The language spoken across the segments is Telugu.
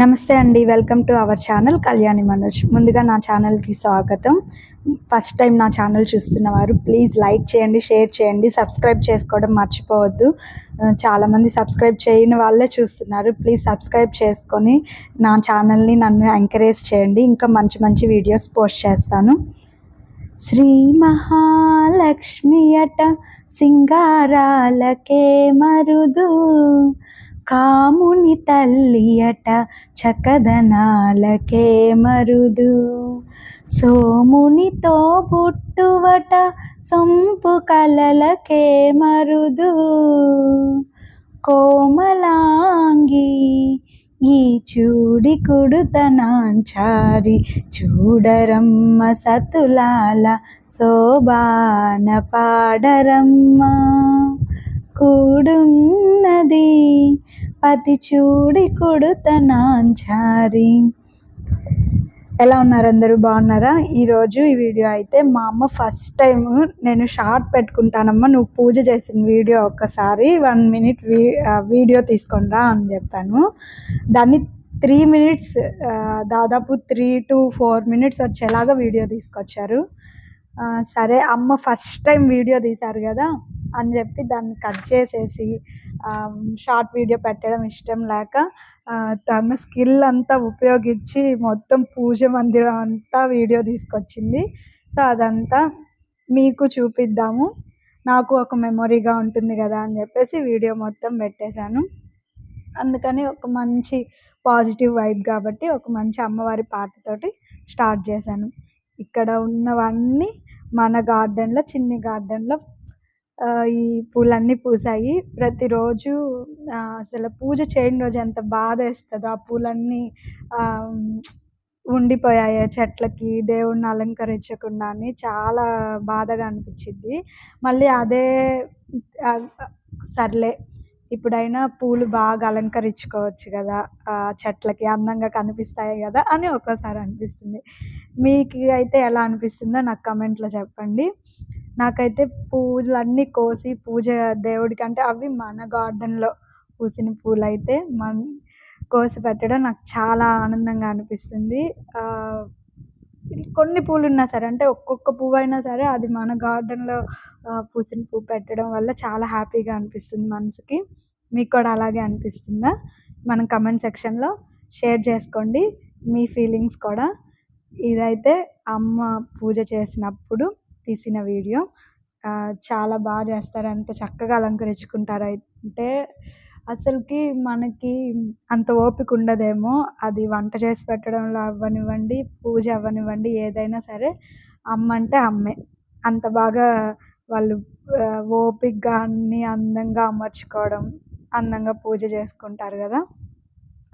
నమస్తే అండి welcome to our channel Kalyani Manoj. ముందుగా నా ఛానల్కి స్వాగతం. ఫస్ట్ టైం నా ఛానల్ చూస్తున్నవారు ప్లీజ్ లైక్ చేయండి షేర్ చేయండి సబ్స్క్రైబ్ చేసుకోవడం మర్చిపోవద్దు. చాలామంది సబ్స్క్రైబ్ చేయని వాళ్ళే చూస్తున్నారు ప్లీజ్ సబ్స్క్రైబ్ చేసుకొని నా ఛానల్ని నన్ను ఎంకరేజ్ చేయండి. ఇంకా మంచి మంచి వీడియోస్ పోస్ట్ చేస్తాను. శ్రీ మహాలక్ష్మి అట సింగారాలకే మరుదు. కాముని తల్లి అట చకదనాలకే మరుదు. సోమునితో పుట్టువట సొంపు కలలకే మరుదు. కోమలాంగి ఈ చూడి కుడుతనాంచారి చూడరమ్మ సతులాల శోభాన పాడరమ్మ. కూడున్నది పతి చూడి కుడుతనాంచారి ఎలా ఉన్నారు అందరూ? బాగున్నారా? ఈరోజు ఈ వీడియో అయితే మా అమ్మ ఫస్ట్ టైం నేను షార్ట్ పెట్టుకుంటానమ్మా. నువ్వు పూజ చేసిన వీడియో ఒక్కసారి వన్ మినిట్ వీ వీడియో తీసుకొనిరా అని చెప్పాను. దాన్ని త్రీ మినిట్స్ దాదాపు త్రీ టు ఫోర్ మినిట్స్ వచ్చేలాగా వీడియో తీసుకొచ్చారు. సరే అమ్మ ఫస్ట్ టైం వీడియో తీశారు కదా అని చెప్పి దాన్ని కట్ చేసేసి షార్ట్ వీడియో పెట్టడం ఇష్టం లేక తన స్కిల్ అంతా ఉపయోగించి మొత్తం పూజ మందిరం అంతా వీడియో తీసుకొచ్చింది. సో అదంతా మీకు చూపిద్దాము. నాకు ఒక మెమొరీగా ఉంటుంది కదా అని చెప్పేసి వీడియో మొత్తం పెట్టేశాను. అందుకని ఒక మంచి పాజిటివ్ వైబ్ కాబట్టి ఒక మంచి అమ్మవారి పాటతోటి స్టార్ట్ చేశాను. ఇక్కడ ఉన్నవన్నీ మన గార్డెన్లో చిన్ని గార్డెన్లో ఈ పూలన్నీ పూసాయి. ప్రతిరోజు అసలు పూజ చేయని రోజు ఎంత బాధ వేస్తుందో ఆ పూలన్నీ ఉండిపోయాయి. ఆ చెట్లకి దేవుణ్ణి అలంకరించకుండా అని చాలా బాధగా అనిపించింది. మళ్ళీ అదే సర్లే ఇప్పుడైనా పూలు బాగా అలంకరించుకోవచ్చు కదా చెట్లకి అందంగా కనిపిస్తాయి కదా అని ఒక్కోసారి అనిపిస్తుంది. మీకు అయితే ఎలా అనిపిస్తుందో నాకు కమెంట్లో చెప్పండి. నాకైతే పూలన్నీ కోసి పూజ దేవుడికి అంటే అవి మన గార్డెన్లో పూసిన పూలు అయితే మన కోసి పెట్టడం నాకు చాలా ఆనందంగా అనిపిస్తుంది. కొన్ని పూలు ఉన్నా సరే అంటే ఒక్కొక్క పువ్వు అయినా సరే అది మన గార్డెన్లో పూసిన పువ్వు పెట్టడం వల్ల చాలా హ్యాపీగా అనిపిస్తుంది మనసుకి. మీకు కూడా అలాగే అనిపిస్తుందా? మనం కమెంట్ సెక్షన్లో షేర్ చేసుకోండి. మీ ఫీలింగ్స్ కూడా. ఇదైతే అమ్మ పూజ చేసినప్పుడు తీసిన వీడియో. చాలా బాగా చేస్తారు. అంత చక్కగా అలంకరించుకుంటారు అయితే అసలుకి మనకి అంత ఓపిక ఉండదేమో. అది వంట చేసి పెట్టడంలో అవ్వనివ్వండి పూజ అవ్వనివ్వండి ఏదైనా సరే అమ్మ అంటే అమ్మే. అంత బాగా వాళ్ళు ఆ, ఓపికగా అందంగా అమర్చుకోవడం అందంగా పూజ చేసుకుంటారు కదా.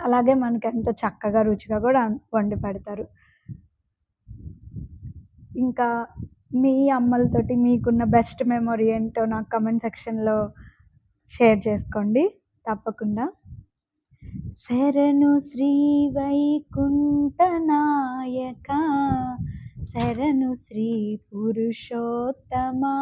అలాగే మనకి ఎంతో చక్కగా రుచిగా కూడా వండి పెడతారు. ఇంకా మీ అమ్మలతోటి మీకున్న బెస్ట్ మెమొరీ ఏంటో నాకు కమెంట్ సెక్షన్లో షేర్ చేసుకోండి. తప్పకుండా. శరణు శ్రీ వైకుంఠ నాయక శరణు శ్రీ పురుషోత్తమా